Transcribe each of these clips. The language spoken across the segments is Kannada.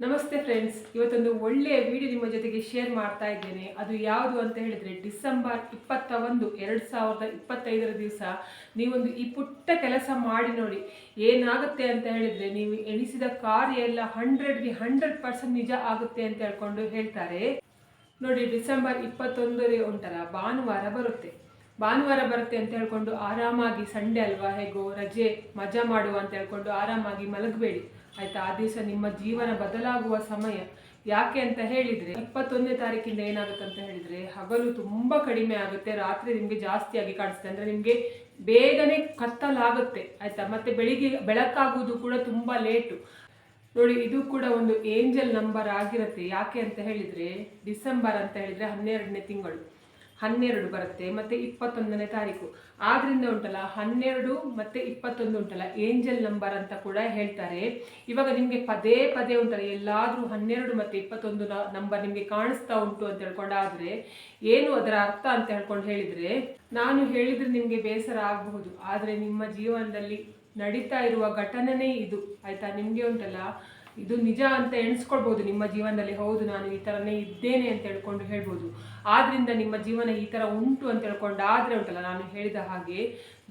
ನಮಸ್ತೆ ಫ್ರೆಂಡ್ಸ್ ಇವತ್ತೊಂದು ಒಳ್ಳೆಯ ವಿಡಿಯೋ ನಿಮ್ಮ ಜೊತೆಗೆ ಶೇರ್ ಮಾಡ್ತಾ ಇದ್ದೇನೆ. ಅದು ಯಾವುದು ಅಂತ ಹೇಳಿದ್ರೆ ಡಿಸೆಂಬರ್ ಇಪ್ಪತ್ತ ಒಂದು ಎರಡು ಸಾವಿರದ ಇಪ್ಪತ್ತೈದರ ದಿವಸ ನೀವೊಂದು ಈ ಪುಟ್ಟ ಕೆಲಸ ಮಾಡಿ ನೋಡಿ. ಏನಾಗುತ್ತೆ ಅಂತ ಹೇಳಿದ್ರೆ ನೀವು ಎಣಿಸಿದ ಕಾರ್ಯ ಎಲ್ಲ ಹಂಡ್ರೆಡ್ಗೆ ಹಂಡ್ರೆಡ್ ಪರ್ಸೆಂಟ್ ನಿಜ ಆಗುತ್ತೆ ಅಂತ ಹೇಳ್ಕೊಂಡು ಹೇಳ್ತಾರೆ. ನೋಡಿ, ಡಿಸೆಂಬರ್ ಇಪ್ಪತ್ತೊಂದರೇ ಉಂಟಲ್ಲ ಭಾನುವಾರ ಬರುತ್ತೆ. ಭಾನುವಾರ ಬರುತ್ತೆ ಅಂತ ಹೇಳ್ಕೊಂಡು ಆರಾಮಾಗಿ ಸಂಡೇ ಅಲ್ವಾ ಹೇಗೋ ರಜೆ ಮಜಾ ಮಾಡುವ ಅಂತ ಹೇಳ್ಕೊಂಡು ಆರಾಮಾಗಿ ಮಲಗಬೇಡಿ. ಆಯ್ತಾ? ಆ ದಿವಸ ನಿಮ್ಮ ಜೀವನ ಬದಲಾಗುವ ಸಮಯ ಯಾಕೆ ಅಂತ ಹೇಳಿದ್ರೆ, ಇಪ್ಪತ್ತೊಂದನೇ ತಾರೀಕಿಂದ ಏನಾಗುತ್ತೆ ಅಂತ ಹೇಳಿದ್ರೆ, ಹಗಲು ತುಂಬಾ ಕಡಿಮೆ ಆಗುತ್ತೆ, ರಾತ್ರಿ ನಿಮಗೆ ಜಾಸ್ತಿಯಾಗಿ ಕಾಣಿಸುತ್ತೆ. ಅಂದ್ರೆ ನಿಮಗೆ ಬೇಗನೆ ಕತ್ತಲಾಗುತ್ತೆ, ಆಯ್ತಾ? ಮತ್ತೆ ಬೆಳಿಗ್ಗೆ ಬೆಳಕಾಗುವುದು ಕೂಡ ತುಂಬಾ ಲೇಟು ನೋಡಿ, ಇದು ಕೂಡ ಒಂದು ಏಂಜಲ್ ನಂಬರ್ ಆಗಿರುತ್ತೆ. ಯಾಕೆ ಅಂತ ಹೇಳಿದ್ರೆ, ಡಿಸೆಂಬರ್ ಅಂತ ಹೇಳಿದ್ರೆ ಹನ್ನೆರಡನೇ ತಿಂಗಳು. ಹನ್ನೆರಡು ಬರುತ್ತೆ, ಮತ್ತೆ ಇಪ್ಪತ್ತೊಂದನೇ ತಾರೀಕು. ಆದ್ರಿಂದ ಉಂಟಲ್ಲ, ಹನ್ನೆರಡು ಮತ್ತೆ ಇಪ್ಪತ್ತೊಂದು ಉಂಟಲ್ಲ ಏಂಜಲ್ ನಂಬರ್ ಅಂತ ಕೂಡ ಹೇಳ್ತಾರೆ. ಇವಾಗ ನಿಮಗೆ ಪದೇ ಪದೇ ಉಂಟಲ್ಲ, ಎಲ್ಲಾದ್ರೂ ಹನ್ನೆರಡು ಮತ್ತೆ ಇಪ್ಪತ್ತೊಂದು ನಂಬರ್ ನಿಮಗೆ ಕಾಣಿಸ್ತಾ ಉಂಟು ಅಂತ ಹೇಳ್ಕೊಂಡಾದ್ರೆ, ಏನು ಅದರ ಅರ್ಥ ಅಂತ ಹೇಳ್ಕೊಂಡು ಹೇಳಿದ್ರೆ, ನಾನು ಹೇಳಿದ್ರೆ ನಿಮಗೆ ಬೇಸರ ಆಗಬಹುದು. ಆದ್ರೆ ನಿಮ್ಮ ಜೀವನದಲ್ಲಿ ನಡೀತಾ ಇರುವ ಘಟನೆನೇ ಇದು, ಆಯ್ತಾ? ನಿಮಗೆ ಉಂಟಲ್ಲ ಇದು ನಿಜ ಅಂತ ಎಣಿಸ್ಕೊಳ್ಬೋದು ನಿಮ್ಮ ಜೀವನದಲ್ಲಿ. ಹೌದು, ನಾನು ಈ ಥರನೇ ಇದ್ದೇನೆ ಅಂತ ಹೇಳ್ಕೊಂಡು ಹೇಳ್ಬೋದು. ಆದ್ರಿಂದ ನಿಮ್ಮ ಜೀವನ ಈ ಥರ ಉಂಟು ಅಂತ ಹೇಳ್ಕೊಂಡು ಆದರೆ ಉಂಟಲ್ಲ, ನಾನು ಹೇಳಿದ ಹಾಗೆ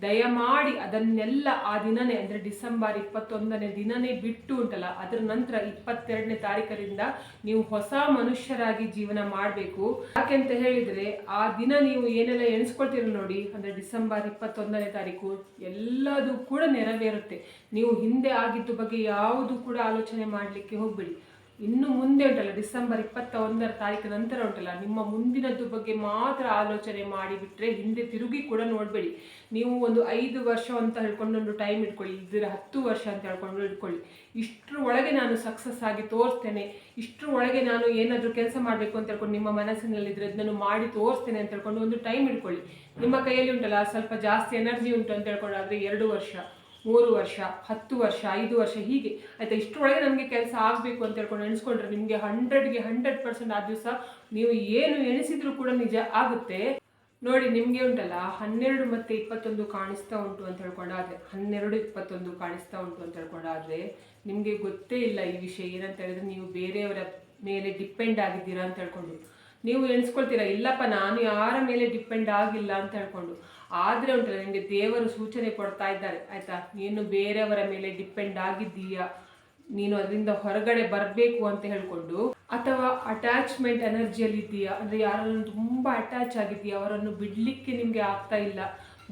ದಯಮಾಡಿ ಅದನ್ನೆಲ್ಲ ಆ ದಿನನೇ, ಅಂದರೆ ಡಿಸೆಂಬರ್ ಇಪ್ಪತ್ತೊಂದನೇ ದಿನನೇ ಬಿಟ್ಟು ಉಂಟಲ್ಲ, ಅದರ ನಂತರ ಇಪ್ಪತ್ತೆರಡನೇ ತಾರೀಕರಿಂದ ನೀವು ಹೊಸ ಮನುಷ್ಯರಾಗಿ ಜೀವನ ಮಾಡಬೇಕು. ಯಾಕೆಂತ ಹೇಳಿದ್ರೆ, ಆ ದಿನ ನೀವು ಏನೆಲ್ಲ ಎಣಿಸ್ಕೊಳ್ತೀರ ನೋಡಿ, ಅಂದರೆ ಡಿಸೆಂಬರ್ ಇಪ್ಪತ್ತೊಂದನೇ ತಾರೀಕು ಎಲ್ಲದೂ ಕೂಡ ನೆರವೇರುತ್ತೆ. ನೀವು ಹಿಂದೆ ಆಗಿದ್ದು ಬಗ್ಗೆ ಯಾವುದು ಕೂಡ ಆಲೋಚನೆ ಮಾಡಲಿಕ್ಕೆ ಹೋಗ್ಬೇಡಿ. ಇನ್ನು ಮುಂದೆ ಉಂಟಲ್ಲ, ಡಿಸೆಂಬರ್ ಇಪ್ಪತ್ತ ಒಂದರ ತಾರೀಕು ನಂತರ ಉಂಟಲ್ಲ, ನಿಮ್ಮ ಮುಂದಿನದ್ದು ಬಗ್ಗೆ ಮಾತ್ರ ಆಲೋಚನೆ ಮಾಡಿಬಿಟ್ರೆ ಹಿಂದೆ ತಿರುಗಿ ಕೂಡ ನೋಡಬೇಡಿ. ನೀವು ಒಂದು ಐದು ವರ್ಷ ಅಂತ ಹೇಳ್ಕೊಂಡು ಒಂದು ಟೈಮ್ ಇಟ್ಕೊಳ್ಳಿ, ಇದರ ಹತ್ತು ವರ್ಷ ಅಂತ ಹೇಳ್ಕೊಂಡು ಇಟ್ಕೊಳ್ಳಿ. ಇಷ್ಟರ ಒಳಗೆ ನಾನು ಸಕ್ಸಸ್ ಆಗಿ ತೋರಿಸ್ತೇನೆ, ಇಷ್ಟರ ಒಳಗೆ ನಾನು ಏನಾದರೂ ಕೆಲಸ ಮಾಡಬೇಕು ಅಂತ ಹೇಳ್ಕೊಂಡು ನಿಮ್ಮ ಮನಸ್ಸಿನಲ್ಲಿ ಇದ್ರೆ ಅದನ್ನು ಮಾಡಿ ತೋರಿಸ್ತೇನೆ ಅಂತ ಹೇಳ್ಕೊಂಡು ಒಂದು ಟೈಮ್ ಇಟ್ಕೊಳ್ಳಿ. ನಿಮ್ಮ ಕೈಯಲ್ಲಿ ಉಂಟಲ್ಲ, ಸ್ವಲ್ಪ ಜಾಸ್ತಿ ಎನರ್ಜಿ ಉಂಟು ಅಂತ ಹೇಳ್ಕೊಂಡು ಆದರೆ ಎರಡು ವರ್ಷ. ಮೂರು ವರ್ಷ, ಹತ್ತು ವರ್ಷ, ಐದು ವರ್ಷ ಹೀಗೆ. ಆಯಿತಾ, ಇಷ್ಟರೊಳಗೆ ನಮಗೆ ಕೆಲಸ ಆಗಬೇಕು ಅಂತ ಹೇಳ್ಕೊಂಡು ಎಣಿಸ್ಕೊಂಡ್ರೆ ನಿಮಗೆ ಹಂಡ್ರೆಡ್ಗೆ ಹಂಡ್ರೆಡ್ ಪರ್ಸೆಂಟ್ ಆ ದಿವಸ ನೀವು ಏನು ಎಣಿಸಿದ್ರು ಕೂಡ ನಿಜ ಆಗುತ್ತೆ. ನೋಡಿ, ನಿಮಗೆ ಉಂಟಲ್ಲ, ಹನ್ನೆರಡು ಮತ್ತೆ ಇಪ್ಪತ್ತೊಂದು ಕಾಣಿಸ್ತಾ ಉಂಟು ಅಂತ ಹೇಳ್ಕೊಂಡಾದ್ರೆ, ಹನ್ನೆರಡು ಇಪ್ಪತ್ತೊಂದು ಕಾಣಿಸ್ತಾ ಉಂಟು ಅಂತ ಹೇಳ್ಕೊಂಡಾದ್ರೆ ನಿಮಗೆ ಗೊತ್ತೇ ಇಲ್ಲ ಈ ವಿಷಯ ಏನಂತ ಹೇಳಿದ್ರೆ ನೀವು ಬೇರೆಯವರ ಮೇಲೆ ಡಿಪೆಂಡ್ ಆಗಿದ್ದೀರಾ ಅಂತ ಹೇಳ್ಕೊಂಡು. ನೀವು ಎಣಿಸ್ಕೊಳ್ತೀರಾ, ಇಲ್ಲಪ್ಪ ನಾನು ಯಾರ ಮೇಲೆ ಡಿಪೆಂಡ್ ಆಗಿಲ್ಲ ಅಂತ ಹೇಳ್ಕೊಂಡು. ಆದರೆ ಉಂಟಲ್ಲ ನಿಮಗೆ ದೇವರು ಸೂಚನೆ ಕೊಡ್ತಾ ಇದ್ದಾರೆ, ಆಯ್ತಾ? ನೀನು ಬೇರೆಯವರ ಮೇಲೆ ಡಿಪೆಂಡ್ ಆಗಿದ್ದೀಯಾ? ನೀನು ಅದರಿಂದ ಹೊರಗಡೆ ಬರಬೇಕು ಅಂತ ಹೇಳ್ಕೊಂಡು, ಅಥವಾ ಅಟ್ಯಾಚ್ಮೆಂಟ್ ಎನರ್ಜಿಯಲ್ಲಿ ಇದೆಯಾ ಅಂದರೆ ಯಾರನ್ನು ತುಂಬ ಅಟ್ಯಾಚ್ ಆಗಿದೆಯಾ ಅವರನ್ನು ಬಿಡಲಿಕ್ಕೆ ನಿಮಗೆ ಆಗ್ತಾ ಇಲ್ಲ.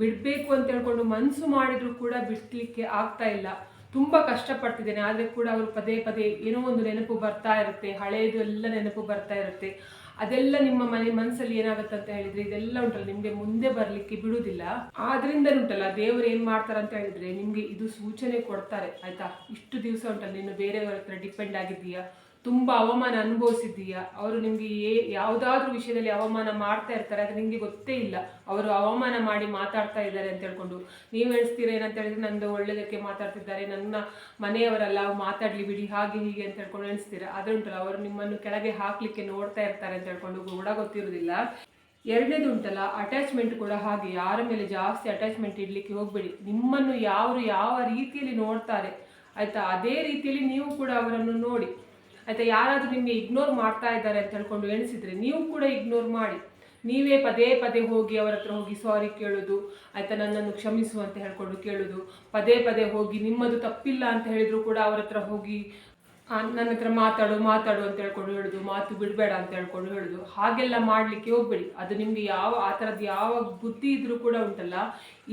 ಬಿಡಬೇಕು ಅಂತ ಹೇಳ್ಕೊಂಡು ಮನಸ್ಸು ಮಾಡಿದ್ರು ಕೂಡ ಬಿಡಲಿಕ್ಕೆ ಆಗ್ತಾ ಇಲ್ಲ. ತುಂಬ ಕಷ್ಟಪಡ್ತಿದ್ದೇನೆ. ಆದರೆ ಕೂಡ ಅವರು ಪದೇ ಪದೇ ಏನೋ ಒಂದು ನೆನಪು ಬರ್ತಾ ಇರುತ್ತೆ. ಹಳೆಯದು ಎಲ್ಲ ನೆನಪು ಬರ್ತಾ ಇರುತ್ತೆ. ಅದೆಲ್ಲ ನಿಮ್ಮ ಮನೆ ಮನಸ್ಸಲ್ಲಿ ಏನಾಗುತ್ತೆ ಅಂತ ಹೇಳಿದ್ರೆ ಇದೆಲ್ಲ ಉಂಟಲ್ಲ, ನಿಮಗೆ ಮುಂದೆ ಬರಲಿಕ್ಕೆ ಬಿಡುವುದಿಲ್ಲ. ಆದ್ರಿಂದ ಉಂಟಲ್ಲ, ದೇವರು ಏನು ಮಾಡ್ತಾರೆ ಅಂತ ಹೇಳಿದ್ರೆ ನಿಮಗೆ ಇದು ಸೂಚನೆ ಕೊಡ್ತಾರೆ, ಆಯ್ತಾ? ಇಷ್ಟು ದಿವಸ ಉಂಟಲ್ಲ ನೀನು ಬೇರೆಯವರ ಹತ್ರ ಡಿಪೆಂಡ್ ಆಗಿದ್ದೀಯಾ? ತುಂಬ ಅವಮಾನ ಅನುಭವಿಸಿದ್ದೀಯಾ? ಅವರು ನಿಮಗೆ ಏ, ಯಾವುದಾದ್ರೂ ವಿಷಯದಲ್ಲಿ ಅವಮಾನ ಮಾಡ್ತಾ ಇರ್ತಾರೆ, ಅದು ನಿಮಗೆ ಗೊತ್ತೇ ಇಲ್ಲ. ಅವರು ಅವಮಾನ ಮಾಡಿ ಮಾತಾಡ್ತಾ ಇದ್ದಾರೆ ಅಂತ ಹೇಳ್ಕೊಂಡು. ನೀವು ಎಣಿಸ್ತೀರ ಏನಂತ ಹೇಳಿದ್ರೆ, ನಂದು ಒಳ್ಳೆಯದಕ್ಕೆ ಮಾತಾಡ್ತಿದ್ದಾರೆ, ನನ್ನ ಮನೆಯವರೆಲ್ಲ ಮಾತಾಡಲಿ ಬಿಡಿ, ಹಾಗೆ ಹೀಗೆ ಅಂತ ಹೇಳ್ಕೊಂಡು ಎಣಿಸ್ತೀರಾ? ಅದೇ ಉಂಟಲ್ಲ ಅವರು ನಿಮ್ಮನ್ನು ಕೆಳಗೆ ಹಾಕ್ಲಿಕ್ಕೆ ನೋಡ್ತಾ ಇರ್ತಾರೆ ಅಂತ ಹೇಳ್ಕೊಂಡು ಕೂಡ ಗೊತ್ತಿರೋದಿಲ್ಲ. ಎರಡನೇದು ಉಂಟಲ್ಲ ಅಟ್ಯಾಚ್ಮೆಂಟ್ ಕೂಡ ಹಾಗೆ. ಯಾರ ಮೇಲೆ ಜಾಸ್ತಿ ಅಟ್ಯಾಚ್ಮೆಂಟ್ ಇಡ್ಲಿಕ್ಕೆ ಹೋಗಬೇಡಿ. ನಿಮ್ಮನ್ನು ಯಾರು ಯಾವ ರೀತಿಯಲ್ಲಿ ನೋಡ್ತಾರೆ, ಆಯ್ತಾ? ಅದೇ ರೀತಿಯಲ್ಲಿ ನೀವು ಕೂಡ ಅವರನ್ನು ನೋಡಿ. ಆಯ್ತಾ ಯಾರಾದರೂ ನಿಮಗೆ ಇಗ್ನೋರ್ ಮಾಡ್ತಾ ಇದ್ದಾರೆ ಅಂತ ಹೇಳ್ಕೊಂಡು ಎಣಿಸಿದ್ರೆ ನೀವು ಕೂಡ ಇಗ್ನೋರ್ ಮಾಡಿ. ನೀವೇ ಪದೇ ಪದೇ ಹೋಗಿ ಅವರ ಹತ್ರ ಹೋಗಿ ಸಾರಿ ಕೇಳೋದು, ಆಯ್ತಾ ನನ್ನನ್ನು ಕ್ಷಮಿಸು ಅಂತ ಹೇಳ್ಕೊಂಡು ಕೇಳೋದು, ಪದೇ ಪದೇ ಹೋಗಿ ನಿಮ್ಮದು ತಪ್ಪಿಲ್ಲ ಅಂತ ಹೇಳಿದ್ರು ಕೂಡ ಅವರ ಹತ್ರ ಹೋಗಿ ನನ್ನ ಹತ್ರ ಮಾತಾಡು ಮಾತಾಡು ಅಂತ ಹೇಳ್ಕೊಂಡು ಹೇಳುದು ಮಾತು ಬಿಡಬೇಡ ಅಂತ ಹೇಳ್ಕೊಂಡು ಹೇಳುದು ಹಾಗೆಲ್ಲ ಮಾಡಲಿಕ್ಕೆ ಹೋಗ್ಬೇಡಿ. ಅದು ನಿಮಗೆ ಯಾವ, ಆ ಥರದ್ದು ಯಾವ ಬುದ್ಧಿ ಇದ್ರೂ ಕೂಡ ಉಂಟಲ್ಲ.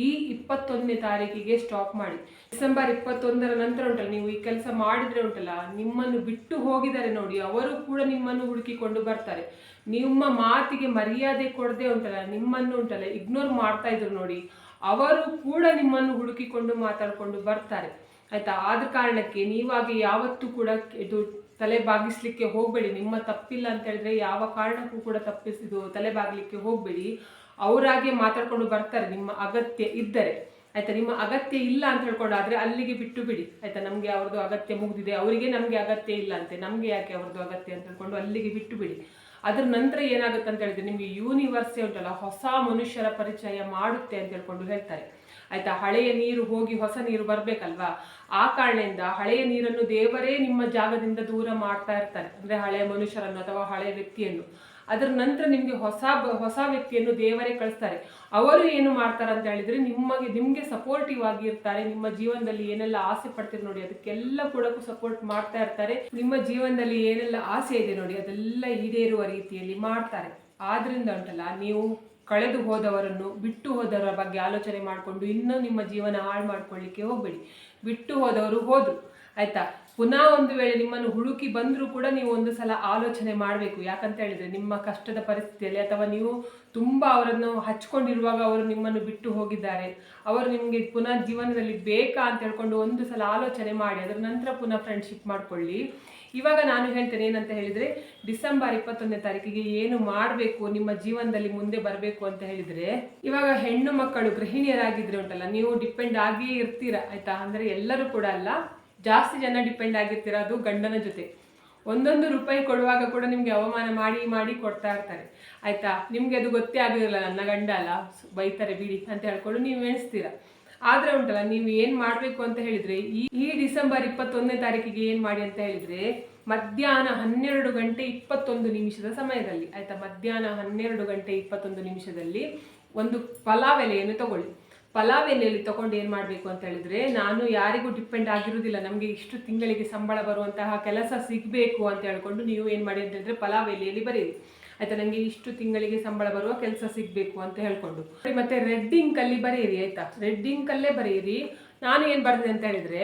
ಈ ಇಪ್ಪತ್ತೊಂದನೇ ತಾರೀಕಿಗೆ ಸ್ಟಾಪ್ ಮಾಡಿ. ಡಿಸೆಂಬರ್ ಇಪ್ಪತ್ತೊಂದರ ನಂತರ ಉಂಟಲ್ಲ, ನೀವು ಈ ಕೆಲಸ ಮಾಡಿದ್ರೆ ಉಂಟಲ್ಲ, ನಿಮ್ಮನ್ನು ಬಿಟ್ಟು ಹೋಗಿದ್ದಾರೆ ನೋಡಿ. ಅವರು ಕೂಡ ನಿಮ್ಮನ್ನು ಹುಡುಕಿಕೊಂಡು ಬರ್ತಾರೆ. ನಿಮ್ಮ ಮಾತಿಗೆ ಮರ್ಯಾದೆ ಕೊಡದೆ ಉಂಟಲ್ಲ, ನಿಮ್ಮನ್ನು ಉಂಟಲ್ಲ ಇಗ್ನೋರ್ ಮಾಡ್ತಾ ಇದ್ರು ನೋಡಿ. ಅವರು ಕೂಡ ನಿಮ್ಮನ್ನು ಹುಡುಕಿಕೊಂಡು ಮಾತಾಡಿಕೊಂಡು ಬರ್ತಾರೆ. ಆಯ್ತಾ? ಆದ ಕಾರಣಕ್ಕೆ ನೀವಾಗಿ ಯಾವತ್ತೂ ಕೂಡ ಇದು ತಲೆ ಬಾಗಿಸ್ಲಿಕ್ಕೆ ಹೋಗಬೇಡಿ. ನಿಮ್ಮ ತಪ್ಪಿಲ್ಲ ಅಂತ ಹೇಳಿದ್ರೆ ಯಾವ ಕಾರಣಕ್ಕೂ ಕೂಡ ತಪ್ಪಿಸಿದು ತಲೆ ಬಾಗಿಲಿಕ್ಕೆ ಹೋಗಬೇಡಿ. ಅವರಾಗೆ ಮಾತಾಡ್ಕೊಂಡು ಬರ್ತಾರೆ, ನಿಮ್ಮ ಅಗತ್ಯ ಇದ್ದರೆ. ಆಯ್ತಾ? ನಿಮ್ಮ ಅಗತ್ಯ ಇಲ್ಲ ಅಂತ ಹೇಳ್ಕೊಂಡಾದ್ರೆ ಅಲ್ಲಿಗೆ ಬಿಟ್ಟು ಬಿಡಿ ಆಯ್ತಾ? ನಮಗೆ ಅವ್ರದ್ದು ಅಗತ್ಯ ಮುಗಿದಿದೆ. ಅವರಿಗೆ ನಮಗೆ ಅಗತ್ಯ ಇಲ್ಲ ಅಂತೆ. ನಮಗೆ ಯಾಕೆ ಅವ್ರದ್ದು ಅಗತ್ಯ ಅಂತ ಹೇಳ್ಕೊಂಡು ಅಲ್ಲಿಗೆ ಬಿಟ್ಟು ಬಿಡಿ ಅದ್ರ ನಂತರ ಏನಾಗುತ್ತೆ ಅಂತ ಹೇಳಿದ್ರೆ ನಿಮಗೆ ಯೂನಿವರ್ಸೇ ಉಂಟಲ್ಲ, ಹೊಸ ಮನುಷ್ಯರ ಪರಿಚಯ ಮಾಡುತ್ತೆ ಅಂತ ಹೇಳ್ಕೊಂಡು ಹೇಳ್ತಾರೆ. ಆಯ್ತಾ? ಹಳೆಯ ನೀರು ಹೋಗಿ ಹೊಸ ನೀರು ಬರ್ಬೇಕಲ್ವಾ? ಆ ಕಾರಣದಿಂದ ಹಳೆಯ ನೀರನ್ನು ದೇವರೇ ನಿಮ್ಮ ಜಾಗದಿಂದ ದೂರ ಮಾಡ್ತಾ ಇರ್ತಾರೆ. ಅಂದ್ರೆ ಹಳೆಯ ಮನುಷ್ಯರನ್ನು ಅಥವಾ ಹಳೆಯ ವ್ಯಕ್ತಿಯನ್ನು. ಅದರ ನಂತರ ನಿಮ್ಗೆ ಹೊಸ ಹೊಸ ವ್ಯಕ್ತಿಯನ್ನು ದೇವರೇ ಕಳಿಸ್ತಾರೆ. ಅವರು ಏನು ಮಾಡ್ತಾರೆ ಅಂತ ಹೇಳಿದ್ರೆ ನಿಮಗೆ, ನಿಮ್ಗೆ ಸಪೋರ್ಟಿವ್ ಆಗಿ ಇರ್ತಾರೆ ನಿಮ್ಮ ಜೀವನದಲ್ಲಿ ಏನೆಲ್ಲ ಆಸೆ ಪಡ್ತೀರಿ ನೋಡಿ, ಅದಕ್ಕೆಲ್ಲ ಕೂಡ ಸಪೋರ್ಟ್ ಮಾಡ್ತಾ ಇರ್ತಾರೆ. ನಿಮ್ಮ ಜೀವನದಲ್ಲಿ ಏನೆಲ್ಲ ಆಸೆ ಇದೆ ನೋಡಿ, ಅದೆಲ್ಲ ಈಡೇರುವ ರೀತಿಯಲ್ಲಿ ಮಾಡ್ತಾರೆ. ಆದ್ರಿಂದ ಉಂಟಲ್ಲ, ನೀವು ಕಳೆದು ಹೋದವರನ್ನು ಬಿಟ್ಟು ಹೋದವರ ಬಗ್ಗೆ ಆಲೋಚನೆ ಮಾಡಿಕೊಂಡು ಇನ್ನೂ ನಿಮ್ಮ ಜೀವನ ಹಾಳು ಮಾಡ್ಕೊಳ್ಳಿಕ್ಕೆ ಹೋಗ್ಬೇಡಿ. ಬಿಟ್ಟು ಹೋದವರು ಹೋದರು. ಆಯ್ತಾ? ಪುನಃ ಒಂದು ವೇಳೆ ನಿಮ್ಮನ್ನು ಹುಡುಕಿ ಬಂದರೂ ಕೂಡ ನೀವು ಒಂದು ಸಲ ಆಲೋಚನೆ ಮಾಡಬೇಕು. ಯಾಕಂತ ಹೇಳಿದ್ರೆ ನಿಮ್ಮ ಕಷ್ಟದ ಪರಿಸ್ಥಿತಿಯಲ್ಲಿ ಅಥವಾ ನೀವು ತುಂಬ ಅವರನ್ನು ಹಚ್ಕೊಂಡಿರುವಾಗ ಅವರು ನಿಮ್ಮನ್ನು ಬಿಟ್ಟು ಹೋಗಿದ್ದಾರೆ. ಅವರು ನಿಮಗೆ ಪುನಃ ಜೀವನದಲ್ಲಿ ಬೇಕಾ ಅಂತ ಹೇಳ್ಕೊಂಡು ಒಂದು ಸಲ ಆಲೋಚನೆ ಮಾಡಿ, ಅದರ ನಂತರ ಪುನಃ ಫ್ರೆಂಡ್ಶಿಪ್ ಮಾಡ್ಕೊಳ್ಳಿ. ಇವಾಗ ನಾನು ಹೇಳ್ತೇನೆ ಏನಂತ ಹೇಳಿದ್ರೆ, ಡಿಸೆಂಬರ್ ಇಪ್ಪತ್ತೊಂದನೇ ತಾರೀಕಿಗೆ ಏನು ಮಾಡಬೇಕು, ನಿಮ್ಮ ಜೀವನದಲ್ಲಿ ಮುಂದೆ ಬರಬೇಕು ಅಂತ ಹೇಳಿದ್ರೆ, ಇವಾಗ ಹೆಣ್ಣು ಮಕ್ಕಳು ಗೃಹಿಣಿಯರಾಗಿದ್ರೆ ಉಂಟಲ್ಲ, ನೀವು ಡಿಪೆಂಡ್ ಆಗಿಯೇ ಇರ್ತೀರ, ಆಯ್ತಾ? ಅಂದ್ರೆ ಎಲ್ಲರೂ ಕೂಡ ಅಲ್ಲ, ಜಾಸ್ತಿ ಜನ ಡಿಪೆಂಡ್ ಆಗಿರ್ತೀರ ಅದು ಗಂಡನ ಜೊತೆ. ಒಂದೊಂದು ರೂಪಾಯಿ ಕೊಡುವಾಗ ಕೂಡ ನಿಮ್ಗೆ ಅವಮಾನ ಮಾಡಿ ಮಾಡಿ ಕೊಡ್ತಾ ಇರ್ತಾರೆ. ಆಯ್ತಾ? ನಿಮ್ಗೆ ಅದು ಗೊತ್ತೇ ಆಗಿರಲ್ಲ ನನ್ನ ಗಂಡ ಅಲ್ಲ, ಬೈತಾರೆ, ಬಿಡಿ ಅಂತ ಹೇಳ್ಕೊಂಡು ನೀವು ಎಣಿಸ್ತೀರಾ. ಆದ್ರೆ ಉಂಟಲ್ಲ, ನೀವು ಏನ್ ಮಾಡ್ಬೇಕು ಅಂತ ಹೇಳಿದ್ರೆ, ಈ ಡಿಸೆಂಬರ್ ಇಪ್ಪತ್ತೊಂದನೇ ತಾರೀಕಿಗೆ ಏನ್ ಮಾಡಿ ಅಂತ ಹೇಳಿದ್ರೆ, ಮಧ್ಯಾಹ್ನ ಹನ್ನೆರಡು ಗಂಟೆ ಇಪ್ಪತ್ತೊಂದು ನಿಮಿಷದ ಸಮಯದಲ್ಲಿ, ಆಯ್ತಾ? ಮಧ್ಯಾಹ್ನ ಹನ್ನೆರಡು ಗಂಟೆ ಇಪ್ಪತ್ತೊಂದು ನಿಮಿಷದಲ್ಲಿ ಒಂದು ಪಲಾವ್ ಎಲೆಯನ್ನು ತಗೊಳ್ಳಿ. ಪಲಾವ್ ಎಲೆಯಲ್ಲಿ ತಗೊಂಡು ಏನು ಮಾಡಬೇಕು ಅಂತ ಹೇಳಿದ್ರೆ, ನಾನು ಯಾರಿಗೂ ಡಿಪೆಂಡ್ ಆಗಿರುವುದಿಲ್ಲ, ನಮಗೆ ಇಷ್ಟು ತಿಂಗಳಿಗೆ ಸಂಬಳ ಬರುವಂತಹ ಕೆಲಸ ಸಿಗಬೇಕು ಅಂತ ಹೇಳ್ಕೊಂಡು ನೀವು ಏನು ಮಾಡಿ ಅಂತ ಹೇಳಿದ್ರೆ ಪಲಾವ್ ಎಲೆಯಲ್ಲಿ ಬರೀರಿ ಆಯ್ತಾ? ನಂಗೆ ಇಷ್ಟು ತಿಂಗಳಿಗೆ ಸಂಬಳ ಬರುವ ಕೆಲಸ ಸಿಗಬೇಕು ಅಂತ ಹೇಳ್ಕೊಂಡು. ಮತ್ತೆ ರೆಡ್ ಇಂಕಲ್ಲಿ ಬರೆಯಿರಿ, ಆಯ್ತಾ? ರೆಡ್ ಇಂಕಲ್ಲೇ ಬರೆಯಿರಿ. ನಾನು ಏನು ಬರೆದೆ ಅಂತ ಹೇಳಿದ್ರೆ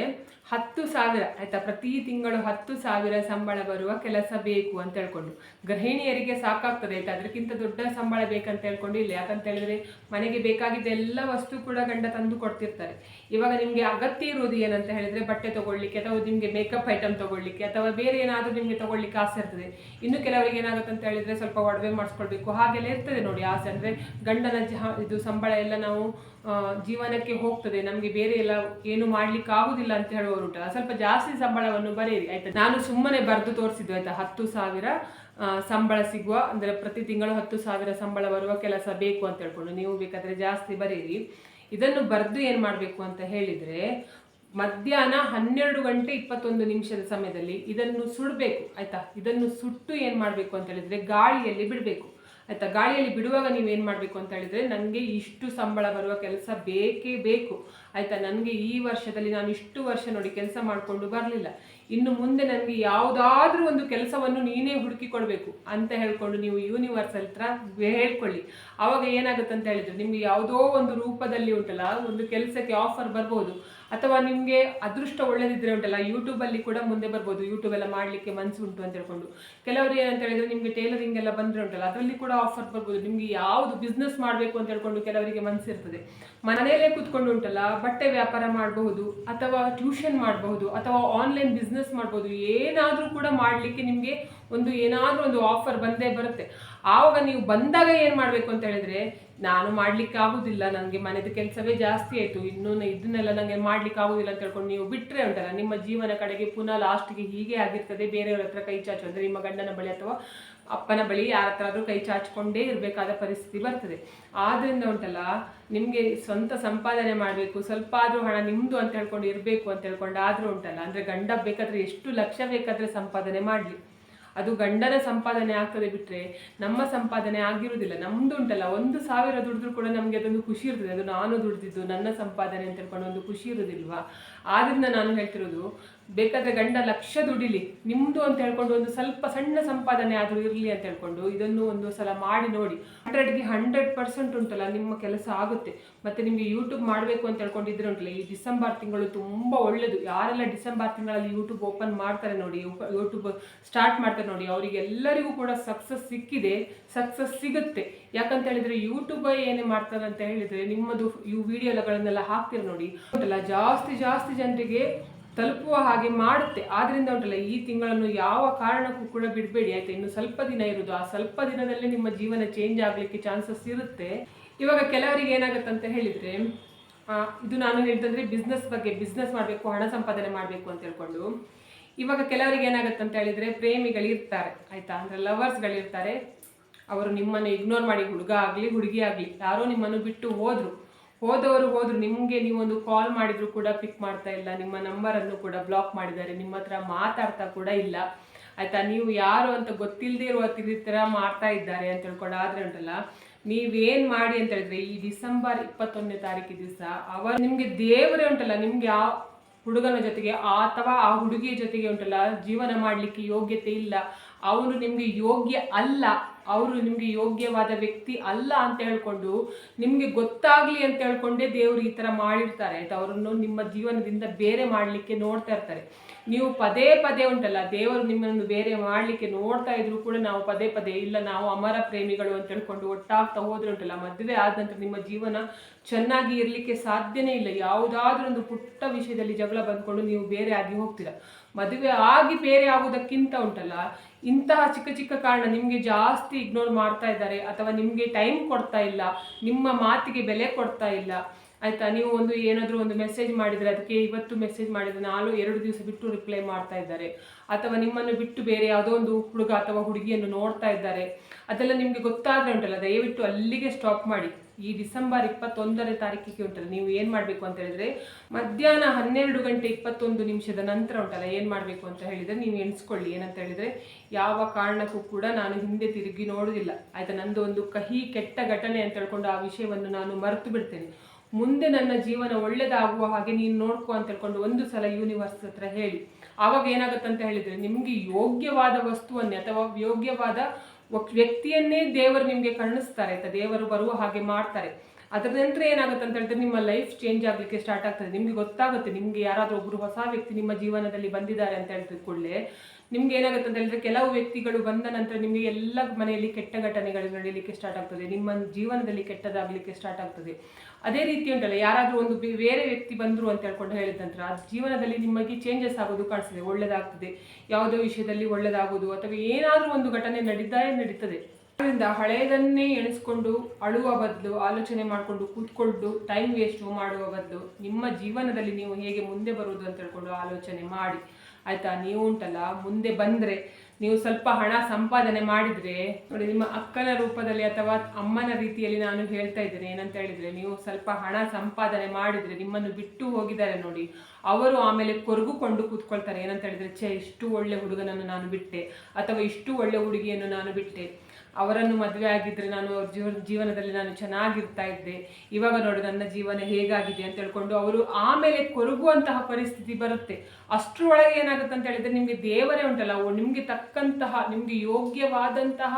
ಹತ್ತು ಸಾವಿರ, ಆಯ್ತಾ? ಪ್ರತಿ ತಿಂಗಳು ಹತ್ತು ಸಾವಿರ ಸಂಬಳ ಬರುವ ಕೆಲಸ ಬೇಕು ಅಂತ ಹೇಳ್ಕೊಂಡು. ಗೃಹಿಣಿಯರಿಗೆ ಸಾಕಾಗ್ತದೆ, ಆಯ್ತಾ? ಅದಕ್ಕಿಂತ ದೊಡ್ಡ ಸಂಬಳ ಬೇಕಂತ ಹೇಳ್ಕೊಂಡು ಇಲ್ಲ ಯಾಕಂತ ಹೇಳಿದ್ರೆ ಮನೆಗೆ ಬೇಕಾಗಿದ್ದ ಎಲ್ಲ ವಸ್ತು ಕೂಡ ಗಂಡ ತಂದು ಕೊಡ್ತಿರ್ತಾರೆ. ಇವಾಗ ನಿಮಗೆ ಅಗತ್ಯ ಇರುವುದು ಏನಂತ ಹೇಳಿದ್ರೆ ಬಟ್ಟೆ ತಗೊಳ್ಳಿಕ್ಕೆ ಅಥವಾ ನಿಮಗೆ ಮೇಕಪ್ ಐಟಮ್ ತಗೊಳ್ಳಿಕ್ಕೆ ಅಥವಾ ಬೇರೆ ಏನಾದರೂ ನಿಮಗೆ ತಗೊಳ್ಳಿಕ್ಕೆ ಆಸೆ ಇರ್ತದೆ. ಇನ್ನು ಕೆಲವರಿಗೆ ಏನಾಗುತ್ತೆ ಅಂತ ಹೇಳಿದ್ರೆ ಸ್ವಲ್ಪ ಒಡವೆ ಮಾಡಿಸ್ಕೊಳ್ಬೇಕು. ಹಾಗೆಲ್ಲ ಇರ್ತದೆ ನೋಡಿ ಆಸೆ. ಅಂದರೆ ಗಂಡನ ಇದು ಸಂಬಳ ಎಲ್ಲ ನಾವು ಜೀವನಕ್ಕೆ ಹೋಗ್ತದೆ. ನಮಗೆ ಬೇರೆ ಎಲ್ಲ ಏನು ಮಾಡ್ಲಿಕ್ಕೆ ಆಗುದಿಲ್ಲ ಅಂತ ಉಂಟಲ್ಲ ಸ್ವಲ್ಪ ಜಾಸ್ತಿ ಸಂಬಳವನ್ನು ಬರೆಯಿರಿ ಆಯ್ತಾ? ನಾನು ಸುಮ್ಮನೆ ಬರೆದು ತೋರಿಸಿದ್ದು, ಆಯ್ತಾ? ಹತ್ತು ಸಾವಿರ ಸಂಬಳ ಸಿಗುವ, ಅಂದ್ರೆ ಪ್ರತಿ ತಿಂಗಳು ಹತ್ತು ಸಾವಿರ ಸಂಬಳ ಬರುವ ಕೆಲಸ ಬೇಕು ಅಂತ ಹೇಳ್ಕೊಂಡು, ನೀವು ಬೇಕಾದ್ರೆ ಜಾಸ್ತಿ ಬರೀರಿ. ಇದನ್ನು ಬರೆದು ಏನು ಮಾಡಬೇಕು ಅಂತ ಹೇಳಿದ್ರೆ, ಮಧ್ಯಾಹ್ನ ಹನ್ನೆರಡು ಗಂಟೆ ಇಪ್ಪತ್ತೊಂದು ನಿಮಿಷದ ಸಮಯದಲ್ಲಿ ಇದನ್ನು ಸುಡಬೇಕು, ಆಯ್ತಾ? ಇದನ್ನು ಸುಟ್ಟು ಏನು ಮಾಡಬೇಕು ಅಂತ ಹೇಳಿದ್ರೆ, ಗಾಳಿಯಲ್ಲಿ ಬಿಡಬೇಕು. ಆಯ್ತಾ? ಗಾಳಿಯಲ್ಲಿ ಬಿಡುವಾಗ ನೀವು ಏನು ಮಾಡಬೇಕು ಅಂತ ಹೇಳಿದ್ರೆ ನನಗೆ ಇಷ್ಟು ಸಂಬಳ ಬರುವ ಕೆಲಸ ಬೇಕೇ ಬೇಕು. ಆಯ್ತಾ? ನನಗೆ ಈ ವರ್ಷದಲ್ಲಿ ನಾನು ಇಷ್ಟು ವರ್ಷ ನೋಡಿ ಕೆಲಸ ಮಾಡಿಕೊಂಡು ಬರಲಿಲ್ಲ. ಇನ್ನು ಮುಂದೆ ನನಗೆ ಯಾವುದಾದ್ರೂ ಒಂದು ಕೆಲಸವನ್ನು ನೀನೇ ಹುಡುಕಿ ಕೊಡಬೇಕು ಅಂತ ಹೇಳ್ಕೊಂಡು ನೀವು ಯೂನಿವರ್ಸ್ ಹತ್ರ ಹೇಳ್ಕೊಳ್ಳಿ. ಆವಾಗ ಏನಾಗುತ್ತೆ ಅಂತ ಹೇಳಿದ್ರೆ ನಿಮ್ಗೆ ಯಾವುದೋ ಒಂದು ರೂಪದಲ್ಲಿ ಉಂಟಲ್ಲ, ಒಂದು ಕೆಲಸಕ್ಕೆ ಆಫರ್ ಬರ್ಬೋದು. ಅಥವಾ ನಿಮಗೆ ಅದೃಷ್ಟ ಒಳ್ಳೆದಿದ್ರೆ ಉಂಟಲ್ಲ ಯೂಟ್ಯೂಬಲ್ಲಿ ಕೂಡ ಮುಂದೆ ಬರ್ಬೋದು. ಯೂಟ್ಯೂಬ್ ಎಲ್ಲ ಮಾಡಲಿಕ್ಕೆ ಮನಸ್ಸು ಉಂಟು ಅಂತ ಹೇಳ್ಕೊಂಡು. ಕೆಲವರು ಏನಂತ ಹೇಳಿದ್ರೆ ನಿಮಗೆ ಟೈಲರಿಂಗ್ ಎಲ್ಲ ಬಂದ್ರೆ ಉಂಟಲ್ಲ, ಅದರಲ್ಲಿ ಕೂಡ ಆಫರ್ ಬರ್ಬೋದು. ನಿಮಗೆ ಯಾವುದು ಬಿಸ್ನೆಸ್ ಮಾಡಬೇಕು ಅಂತ ಹೇಳ್ಕೊಂಡು ಕೆಲವರಿಗೆ ಮನಸ್ಸಿರ್ತದೆ ಮನೆಯಲ್ಲೇ ಕೂತ್ಕೊಂಡು ಉಂಟಲ್ಲ, ಬಟ್ಟೆ ವ್ಯಾಪಾರ ಮಾಡಬಹುದು, ಅಥವಾ ಟ್ಯೂಷನ್ ಮಾಡಬಹುದು, ಅಥವಾ ಆನ್ಲೈನ್ ಬಿಸ್ನೆಸ್ ಮಾಡ್ಬೋದು. ಏನಾದರೂ ಕೂಡ ಮಾಡಲಿಕ್ಕೆ ನಿಮಗೆ ಒಂದು ಏನಾದರೂ ಒಂದು ಆಫರ್ ಬಂದೇ ಬರುತ್ತೆ. ಆವಾಗ ನೀವು ಬಂದಾಗ ಏನು ಮಾಡಬೇಕು ಅಂತ ಹೇಳಿದ್ರೆ, ನಾನು ಮಾಡ್ಲಿಕ್ಕೆ ಆಗುದಿಲ್ಲ ನನಗೆ ಮನೆಯದ ಕೆಲಸವೇ ಜಾಸ್ತಿ ಆಯಿತು ಇನ್ನೂ ಇದನ್ನೆಲ್ಲ ನನಗೆ ಮಾಡ್ಲಿಕ್ಕೆ ಆಗುದಿಲ್ಲ ಅಂತ ಹೇಳ್ಕೊಂಡು ನೀವು ಬಿಟ್ಟರೆ ಉಂಟಲ್ಲ, ನಿಮ್ಮ ಜೀವನ ಕಡೆಗೆ ಪುನಃ ಲಾಸ್ಟ್ಗೆ ಹೀಗೆ ಆಗಿರ್ತದೆ, ಬೇರೆಯವ್ರ ಹತ್ರ ಕೈ ಚಾಚು, ಅಂದರೆ ನಿಮ್ಮ ಗಂಡನ ಬಳಿ ಅಥವಾ ಅಪ್ಪನ ಬಳಿ ಯಾರ ಹತ್ರ ಕೈ ಚಾಚಿಕೊಂಡೇ ಇರಬೇಕಾದ ಪರಿಸ್ಥಿತಿ ಬರ್ತದೆ. ಆದ್ರಿಂದ ಉಂಟಲ್ಲ, ನಿಮಗೆ ಸ್ವಂತ ಸಂಪಾದನೆ ಮಾಡಬೇಕು ಸ್ವಲ್ಪ ಆದರೂ ಹಣ ನಿಮ್ಮದು ಅಂತ ಹೇಳ್ಕೊಂಡು ಇರಬೇಕು ಅಂತ ಹೇಳ್ಕೊಂಡು ಆದರೂ ಉಂಟಲ್ಲ, ಅಂದರೆ ಗಂಡ ಬೇಕಾದರೆ ಎಷ್ಟು ಲಕ್ಷ ಬೇಕಾದರೆ ಸಂಪಾದನೆ ಮಾಡಲಿ. ಅದು ಗಂಡನ ಸಂಪಾದನೆ ಆಗ್ತದೆ ಬಿಟ್ರೆ ನಮ್ಮ ಸಂಪಾದನೆ ಆಗಿರುವುದಿಲ್ಲ. ನಮ್ಮದು ಉಂಟಲ್ಲ, ಒಂದು ಸಾವಿರ ದುಡಿದ್ರು ಕೂಡ ನಮಗೆ ಅದೊಂದು ಖುಷಿ ಇರ್ತದೆ. ಅದು ನಾನು ದುಡ್ದಿದ್ದು ನನ್ನ ಸಂಪಾದನೆ ಅಂತ ಹೇಳ್ಕೊಂಡು ಒಂದು ಖುಷಿ ಇರೋದಿಲ್ವಾ ಆದ್ರಿಂದ ನಾನು ಹೇಳ್ತಿರೋದು ಬೇಕಾದ್ರೆ ಗಂಡ ಲಕ್ಷ ದುಡಿಲಿ. ನಿಮ್ದು ಅಂತ ಹೇಳ್ಕೊಂಡು ಒಂದು ಸ್ವಲ್ಪ ಸಣ್ಣ ಸಂಪಾದನೆ ಆದರೂ ಇರಲಿ ಅಂತ ಹೇಳ್ಕೊಂಡು ಇದನ್ನು ಒಂದು ಸಲ ಮಾಡಿ ನೋಡಿ. ಹಂಡ್ರೆಡ್ಗೆ ಹಂಡ್ರೆಡ್ ಪರ್ಸೆಂಟ್ ಉಂಟಲ್ಲ, ನಿಮ್ಮ ಕೆಲಸ ಆಗುತ್ತೆ. ಮತ್ತೆ ನಿಮಗೆ ಯೂಟ್ಯೂಬ್ ಮಾಡಬೇಕು ಅಂತ ಹೇಳ್ಕೊಂಡಿದ್ರೆ ಉಂಟಲ್ಲ, ಈ ಡಿಸೆಂಬರ್ ತಿಂಗಳು ತುಂಬ ಒಳ್ಳೆಯದು ಯಾರೆಲ್ಲ ಡಿಸೆಂಬರ್ ತಿಂಗಳಲ್ಲಿ ಯೂಟ್ಯೂಬ್ ಓಪನ್ ಮಾಡ್ತಾರೆ ನೋಡಿ ಯೂಟ್ಯೂಬ್ ಸ್ಟಾರ್ಟ್ ಮಾಡ್ತಾರೆ ನೋಡಿ, ಅವರಿಗೆಲ್ಲರಿಗೂ ಕೂಡ ಸಕ್ಸಸ್ ಸಿಕ್ಕಿದೆ ಸಕ್ಸಸ್ ಸಿಗುತ್ತೆ. ಯಾಕಂತ ಹೇಳಿದ್ರೆ ಯೂಟ್ಯೂಬ್ ಏನೇ ಮಾಡ್ತಾರೆ ಅಂತ ಹೇಳಿದ್ರೆ ನಿಮ್ಮದು ಈ ವಿಡಿಯೋಗಳನ್ನೆಲ್ಲ ಹಾಕ್ತೀರ ನೋಡಿ. ಉಂಟಲ್ಲ, ಜಾಸ್ತಿ ಜಾಸ್ತಿ ಜನರಿಗೆ ತಲುಪುವ ಹಾಗೆ ಮಾಡುತ್ತೆ. ಆದ್ರಿಂದ ಉಂಟಲ್ಲ, ಈ ತಿಂಗಳನ್ನು ಯಾವ ಕಾರಣಕ್ಕೂ ಕೂಡ ಬಿಡಬೇಡಿ. ಆಯ್ತಾ, ಇನ್ನು ಸ್ವಲ್ಪ ದಿನ ಇರುವುದು. ಆ ಸ್ವಲ್ಪ ದಿನದಲ್ಲೇ ನಿಮ್ಮ ಜೀವನ ಚೇಂಜ್ ಆಗಲಿಕ್ಕೆ ಚಾನ್ಸಸ್ ಇರುತ್ತೆ. ಇವಾಗ ಕೆಲವರಿಗೆ ಏನಾಗುತ್ತೆ ಅಂತ ಹೇಳಿದ್ರೆ ಇದು ನಾನು ಹೇಳ್ತಂದ್ರೆ ಬಿಸ್ನೆಸ್ ಬಗ್ಗೆ ಬಿಸ್ನೆಸ್ ಮಾಡಬೇಕು, ಹಣ ಸಂಪಾದನೆ ಮಾಡಬೇಕು ಅಂತ ಹೇಳ್ಕೊಂಡು. ಇವಾಗ ಕೆಲವರಿಗೆ ಏನಾಗುತ್ತೆ ಅಂತ ಹೇಳಿದ್ರೆ ಪ್ರೇಮಿಗಳಿರ್ತಾರೆ ಆಯ್ತಾ, ಅಂದ್ರೆ ಲವರ್ಸ್ಗಳಿರ್ತಾರೆ ಅವರು ನಿಮ್ಮನ್ನು ಇಗ್ನೋರ್ ಮಾಡಿ, ಹುಡುಗ ಆಗಲಿ, ಹುಡುಗಿ ಆಗಲಿ, ಯಾರೋ ನಿಮ್ಮನ್ನು ಬಿಟ್ಟು ಹೋದ್ರು. ಹೋದವರು ಹೋದ್ರು, ನಿಮಗೆ ನೀವೊಂದು ಕಾಲ್ ಮಾಡಿದ್ರು ಕೂಡ ಪಿಕ್ ಮಾಡ್ತಾ ಇಲ್ಲ, ನಿಮ್ಮ ನಂಬರನ್ನು ಕೂಡ ಬ್ಲಾಕ್ ಮಾಡಿದ್ದಾರೆ, ನಿಮ್ಮ ಹತ್ರ ಮಾತಾಡ್ತಾ ಕೂಡ ಇಲ್ಲ. ಆಯ್ತಾ? ನೀವು ಯಾರು ಅಂತ ಗೊತ್ತಿಲ್ಲದೆ ಇರುವ ಥರ ಮಾಡ್ತಾ ಇದ್ದಾರೆ ಅಂತ ಹೇಳ್ಕೊಂಡು ಆದ್ರೆ ಉಂಟಲ್ಲ, ನೀವೇನ್ ಮಾಡಿ ಅಂತ ಹೇಳಿದ್ರೆ, ಈ ಡಿಸೆಂಬರ್ ಇಪ್ಪತ್ತೊಂದನೇ ತಾರೀಕು ದಿವಸ ಅವರ ನಿಮ್ಗೆ ದೇವರೇ ಉಂಟಲ್ಲ, ನಿಮ್ಗೆ ಆ ಹುಡುಗನ ಜೊತೆಗೆ ಅಥವಾ ಆ ಹುಡುಗಿಯ ಜೊತೆಗೆ ಉಂಟಲ್ಲ, ಜೀವನ ಮಾಡ್ಲಿಕ್ಕೆ ಯೋಗ್ಯತೆ ಇಲ್ಲ. ಅವನು ನಿಮಗೆ ಯೋಗ್ಯ ಅಲ್ಲ, ಅವರು ನಿಮಗೆ ಯೋಗ್ಯವಾದ ವ್ಯಕ್ತಿ ಅಲ್ಲ ಅಂತ ಹೇಳ್ಕೊಂಡು ನಿಮಗೆ ಗೊತ್ತಾಗ್ಲಿ ಅಂತ ಹೇಳ್ಕೊಂಡೇ ದೇವರು ಈ ತರ ಮಾಡಿರ್ತಾರೆ, ಆಯ್ತು? ಅವರನ್ನು ನಿಮ್ಮ ಜೀವನದಿಂದ ಬೇರೆ ಮಾಡ್ಲಿಕ್ಕೆ ನೋಡ್ತಾ ಇರ್ತಾರೆ. ನೀವು ಪದೇ ಪದೇ ಉಂಟಲ್ಲ, ದೇವರು ನಿಮ್ಮನ್ನು ಬೇರೆ ಮಾಡ್ಲಿಕ್ಕೆ ನೋಡ್ತಾ ಇದ್ರು ಕೂಡ ನಾವು ಪದೇ ಪದೇ, ಇಲ್ಲ ನಾವು ಅಮರ ಪ್ರೇಮಿಗಳು ಅಂತ ಹೇಳ್ಕೊಂಡು ಒಟ್ಟಾಗ್ತಾ ಹೋದ್ರೆ ಉಂಟಲ್ಲ, ಮದುವೆ ಆದ ನಂತರ ನಿಮ್ಮ ಜೀವನ ಚೆನ್ನಾಗಿ ಇರ್ಲಿಕ್ಕೆ ಸಾಧ್ಯನೇ ಇಲ್ಲ. ಯಾವುದಾದ್ರೂ ಒಂದು ಪುಟ್ಟ ವಿಷಯದಲ್ಲಿ ಜಗಳ ಬಂದ್ಕೊಂಡು ನೀವು ಬೇರೆ ಆಗಿ ಹೋಗ್ತೀರಾ. ಮದುವೆ ಆಗಿ ಬೇರೆ ಆಗೋದಕ್ಕಿಂತ ಉಂಟಲ್ಲ ಇಂತಹ ಚಿಕ್ಕ ಚಿಕ್ಕ ಕಾರಣ ನಿಮಗೆ ಜಾಸ್ತಿ ಇಗ್ನೋರ್ ಮಾಡ್ತಾ ಇದ್ದಾರೆ ಅಥವಾ ನಿಮಗೆ ಟೈಮ್ ಕೊಡ್ತಾ ಇಲ್ಲ, ನಿಮ್ಮ ಮಾತಿಗೆ ಬೆಲೆ ಕೊಡ್ತಾ ಇಲ್ಲ, ಆಯಿತಾ? ನೀವು ಒಂದು ಏನಾದರೂ ಒಂದು ಮೆಸೇಜ್ ಮಾಡಿದರೆ ಅದಕ್ಕೆ ಇವತ್ತು ಮೆಸೇಜ್ ಮಾಡಿದರೆ ನಾಳು ಎರಡು ದಿವಸ ಬಿಟ್ಟು ರಿಪ್ಲೈ ಮಾಡ್ತಾ ಇದ್ದಾರೆ. ಅಥವಾ ನಿಮ್ಮನ್ನು ಬಿಟ್ಟು ಬೇರೆ ಯಾವುದೋ ಒಂದು ಹುಡುಗ ಅಥವಾ ಹುಡುಗಿಯನ್ನು ನೋಡ್ತಾ ಇದ್ದಾರೆ. ಅದೆಲ್ಲ ನಿಮಗೆ ಗೊತ್ತಾದ್ರೆ ಉಂಟಲ್ಲ, ದಯವಿಟ್ಟು ಅಲ್ಲಿಗೆ ಸ್ಟಾಪ್ ಮಾಡಿ. ಈ ಡಿಸೆಂಬರ್ ಇಪ್ಪತ್ತೊಂದನೇ ತಾರೀಕಿಗೆ ಉಂಟಲ್ಲ, ನೀವು ಏನು ಮಾಡಬೇಕು ಅಂತ ಹೇಳಿದ್ರೆ, ಮಧ್ಯಾಹ್ನ ಹನ್ನೆರಡು ಗಂಟೆ ಇಪ್ಪತ್ತೊಂದು ನಿಮಿಷದ ನಂತರ ಉಂಟಲ್ಲ, ಏನು ಮಾಡಬೇಕು ಅಂತ ಹೇಳಿದರೆ ನೀವು ಎಣಿಸ್ಕೊಳ್ಳಿ. ಏನಂತ ಹೇಳಿದರೆ, ಯಾವ ಕಾರಣಕ್ಕೂ ಕೂಡ ನಾನು ಹಿಂದೆ ತಿರುಗಿ ನೋಡೋದಿಲ್ಲ. ಆಯ್ತಾ, ನಂದು ಒಂದು ಕಹಿ ಕೆಟ್ಟ ಘಟನೆ ಅಂತ ಹೇಳ್ಕೊಂಡು ಆ ವಿಷಯವನ್ನು ನಾನು ಮರೆತು ಬಿಡ್ತೇನೆ. ಮುಂದೆ ನನ್ನ ಜೀವನ ಒಳ್ಳೇದಾಗುವ ಹಾಗೆ ನೀನು ನೋಡ್ಕೋ ಅಂತ ಹೇಳ್ಕೊಂಡು ಒಂದು ಸಲ ಯೂನಿವರ್ಸ್ ಹತ್ರ ಹೇಳಿ. ಆವಾಗ ಏನಾಗುತ್ತೆ ಅಂತ ಹೇಳಿದರೆ, ನಿಮಗೆ ಯೋಗ್ಯವಾದ ವಸ್ತುವನ್ನೇ ಅಥವಾ ಯೋಗ್ಯವಾದ ವ್ಯಕ್ತಿಯನ್ನೇ ದೇವರು ನಿಮಗೆ ಕರುಣಿಸ್ತಾರೆ ಆಯ್ತಾ ದೇವರು ಬರುವ ಹಾಗೆ ಮಾಡ್ತಾರೆ. ಅದರ ನಂತರ ಏನಾಗುತ್ತೆ ಅಂತ ಹೇಳಿದ್ರೆ ನಿಮ್ಮ ಲೈಫ್ ಚೇಂಜ್ ಆಗಲಿಕ್ಕೆ ಸ್ಟಾರ್ಟ್ ಆಗ್ತದೆ. ನಿಮಗೆ ಗೊತ್ತಾಗುತ್ತೆ, ನಿಮಗೆ ಯಾರಾದರೂ ಒಬ್ಬರು ಹೊಸ ವ್ಯಕ್ತಿ ನಿಮ್ಮ ಜೀವನದಲ್ಲಿ ಬಂದಿದ್ದಾರೆ ಅಂತ ಹೇಳಿದ ಕೂಡಲೇ ನಿಮ್ಗೆ ಏನಾಗುತ್ತೆ ಅಂತ ಹೇಳಿದ್ರೆ ಕೆಲವು ವ್ಯಕ್ತಿಗಳು ಬಂದ ನಂತರ ನಿಮಗೆ ಎಲ್ಲ ಮನೆಯಲ್ಲಿ ಕೆಟ್ಟ ಘಟನೆಗಳು ನಡೀಲಿಕ್ಕೆ ಸ್ಟಾರ್ಟ್ ಆಗ್ತದೆ. ನಿಮ್ಮ ಜೀವನದಲ್ಲಿ ಕೆಟ್ಟದಾಗಲಿಕ್ಕೆ ಸ್ಟಾರ್ಟ್ ಆಗ್ತದೆ. ಅದೇ ರೀತಿ ಉಂಟಲ್ಲ, ಯಾರಾದರೂ ಒಂದು ಬೇರೆ ವ್ಯಕ್ತಿ ಬಂದರು ಅಂತ ಹೇಳ್ಕೊಂಡು ಹೇಳಿದ ನಂತರ ಆ ಜೀವನದಲ್ಲಿ ನಿಮಗೆ ಚೇಂಜಸ್ ಆಗೋದು ಕಾಣಿಸ್ತದೆ, ಒಳ್ಳೆದಾಗ್ತದೆ. ಯಾವುದೋ ವಿಷಯದಲ್ಲಿ ಒಳ್ಳೆದಾಗೋದು ಅಥವಾ ಏನಾದರೂ ಒಂದು ಘಟನೆ ನಡೀತಾ ನಡೀತದೆ. ಅದರಿಂದ ಹಳೆಯದನ್ನೇ ಎಣಿಸ್ಕೊಂಡು, ಅಳುವ ಬದಲು, ಆಲೋಚನೆ ಮಾಡಿಕೊಂಡು, ಕೂತ್ಕೊಂಡು ಟೈಮ್ ವೇಸ್ಟ್ ಮಾಡುವ ಬದಲು ನಿಮ್ಮ ಜೀವನದಲ್ಲಿ ನೀವು ಹೇಗೆ ಮುಂದೆ ಬರುವುದು ಅಂತ ಹೇಳ್ಕೊಂಡು ಆಲೋಚನೆ ಮಾಡಿ. ಆಯ್ತಾ? ನೀವು ಉಂಟಲ್ಲ? ಮುಂದೆ ಬಂದ್ರೆ ನೀವು ಸ್ವಲ್ಪ ಹಣ ಸಂಪಾದನೆ ಮಾಡಿದ್ರೆ, ನೋಡಿ, ನಿಮ್ಮ ಅಕ್ಕನ ರೂಪದಲ್ಲಿ ಅಥವಾ ಅಮ್ಮನ ರೀತಿಯಲ್ಲಿ ನಾನು ಹೇಳ್ತಾ ಇದ್ದೇನೆ. ಏನಂತ ಹೇಳಿದ್ರೆ, ನೀವು ಸ್ವಲ್ಪ ಹಣ ಸಂಪಾದನೆ ಮಾಡಿದ್ರೆ, ನಿಮ್ಮನ್ನು ಬಿಟ್ಟು ಹೋಗಿದ್ದಾರೆ ನೋಡಿ, ಅವರು ಆಮೇಲೆ ಕೊರಗುಕೊಂಡು ಕೂತ್ಕೊಳ್ತಾರೆ. ಏನಂತ ಹೇಳಿದ್ರೆ, ಛೇ, ಇಷ್ಟು ಒಳ್ಳೆ ಹುಡುಗನನ್ನು ನಾನು ಬಿಟ್ಟೆ, ಅಥವಾ ಇಷ್ಟು ಒಳ್ಳೆ ಹುಡುಗಿಯನ್ನು ನಾನು ಬಿಟ್ಟೆ. ಅವರನ್ನು ಮದುವೆ ಆಗಿದ್ರೆ ನಾನು ಅವ್ರ ಜೀವ ಜೀವನದಲ್ಲಿ ನಾನು ಚೆನ್ನಾಗಿರ್ತಾ ಇದ್ದೆ. ಇವಾಗ ನೋಡು, ನನ್ನ ಜೀವನ ಹೇಗಾಗಿದೆ ಅಂತ ಹೇಳ್ಕೊಂಡು ಅವರು ಆಮೇಲೆ ಕೊರಗುವಂತಹ ಪರಿಸ್ಥಿತಿ ಬರುತ್ತೆ. ಅಷ್ಟರೊಳಗೆ ಏನಾಗುತ್ತೆ ಅಂತ ಹೇಳಿದ್ರೆ ನಿಮಗೆ ದೇವರೇ ಉಂಟಲ್ಲ ನಿಮಗೆ ತಕ್ಕಂತಹ, ನಿಮಗೆ ಯೋಗ್ಯವಾದಂತಹ